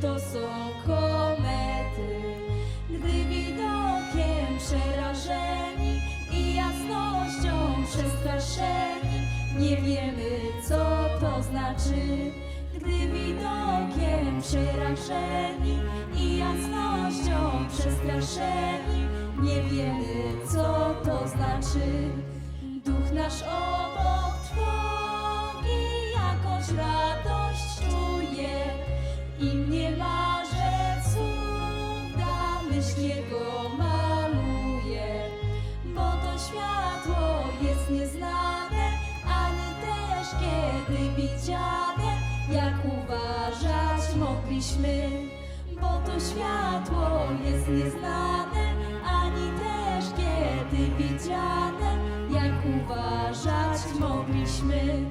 to są komety, gdy widokiem przerażeni i jasnością przestraszeni, nie wiemy co to znaczy, gdy widokiem przerażeni i jasnością przestraszeni, nie wiemy co myśl Jego maluje. Bo to światło jest nieznane, ani też kiedy widziane, jak uważać mogliśmy. Bo to światło jest nieznane, ani też kiedy widziane, jak uważać mogliśmy.